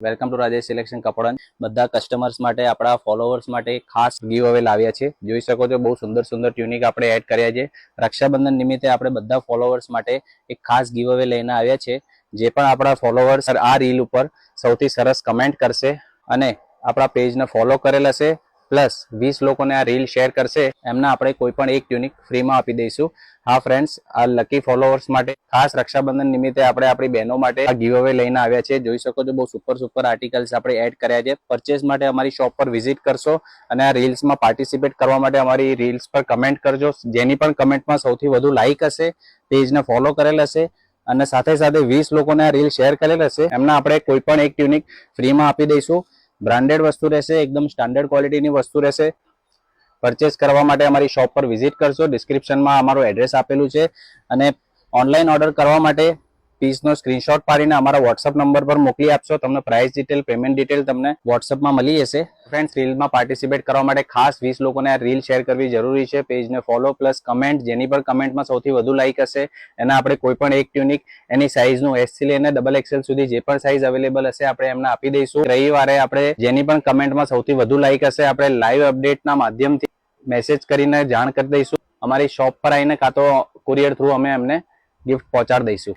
Welcome to Rajesh selection કપડા બધા customers માટે, આપણા ફોલોવર્સ માટે ખાસ ગીવ અવે લાવ્યા છે. જોઈ શકો છો, બહુ સુંદર સુંદર ટ્યુનિક આપણે એડ કર્યા છે. રક્ષાબંધન નિમિત્તે આપણે બધા ફોલોવર્સ માટે એક ખાસ ગીવ અવે લઈને આવ્યા છે. જે પણ આપણા ફોલોવર્સ આ રીલ ઉપર સૌથી સરસ કમેન્ટ કરશે અને આપણા પેજને ફોલો કરેલ હશે. પ્લસ વીસ લોકોને આ રીલ શેર કરશે, એમને આપણે કોઈ પણ એક યુનિક ફ્રીમાં આપી દઈશું. હા ફ્રેન્ડ્સ આ લકી ફોલોઅર્સ માટે, ખાસ રક્ષાબંધન નિમિત્તે આપણે આપણી બહેનો માટે આ ગીવ અવે લઈને આવ્યા છે જોઈ શકો છો, બહુ સુપર સુપર આર્ટિકલ્સ આપણે એડ કર્યા છે. પરચેસ માટે અમારી શોપ પર વિઝિટ કરશો અને આ રીલ્સમાં પાર્ટિસિપેટ કરવા માટે અમારી રીલ્સ પર કમેન્ટ કરજો. જેની પણ કમેન્ટમાં સૌથી વધુ લાઇક હશે પેજને ફોલો કરેલ હશે અને સાથે સાથે વીસ લોકોને આ રીલ શેર કરેલ હશે, એમને આપણે કોઈ પણ એક યુનિક ફ્રીમાં આપી દઈશું. બ્રાન્ડેડ વસ્તુ રહેશે, એકદમ સ્ટાન્ડર્ડ ક્વોલિટીની વસ્તુ રહેશે. પરચેસ કરવા માટે અમારી શોપ પર વિઝિટ કરશો. ડિસ્ક્રિપ્શનમાં અમારું એડ્રેસ આપેલું છે. અને ઓનલાઈન ઓર્ડર કરવા માટે પીસનો સ્ક્રીનશોટ પાડીને અમારા વોટ્સઅપ નંબર પર મોકલી આપશો. તમને પ્રાઇસ ડિટેલ પેમેન્ટ ડિટેલ તમને વોટ્સઅપમાં મળી જશે. ફ્રેન્ડ્સ રીલમાં પાર્ટિસિપેટ કરવા માટે ખાસ વીસ લોકોને આ રીલ શેર કરવી જરૂરી છે. પેજને ફોલો પ્લસ કમેન્ટ જેની પણ કમેન્ટમાં સૌથી વધુ લાઇક હશે, એના આપણે કોઈ પણ એક ટ્યુનિક એની સાઇઝનું એસથી લઈને ડબલ એક્સેલ સુધી જે પણ સાઇઝ અવેલેબલ હશે, આપણે એમને આપી દઈશું. રવિવારે આપણે જેની પણ કમેન્ટમાં સૌથી વધુ લાઇક હશે, આપણે લાઈવ અપડેટના માધ્યમથી મેસેજ કરીને જાણ કરી દઈશું. અમારી શોપ પર આવીને કાં તો કુરિયર થ્રુ અમે એમને ગિફ્ટ પહોંચાડી દઈશું.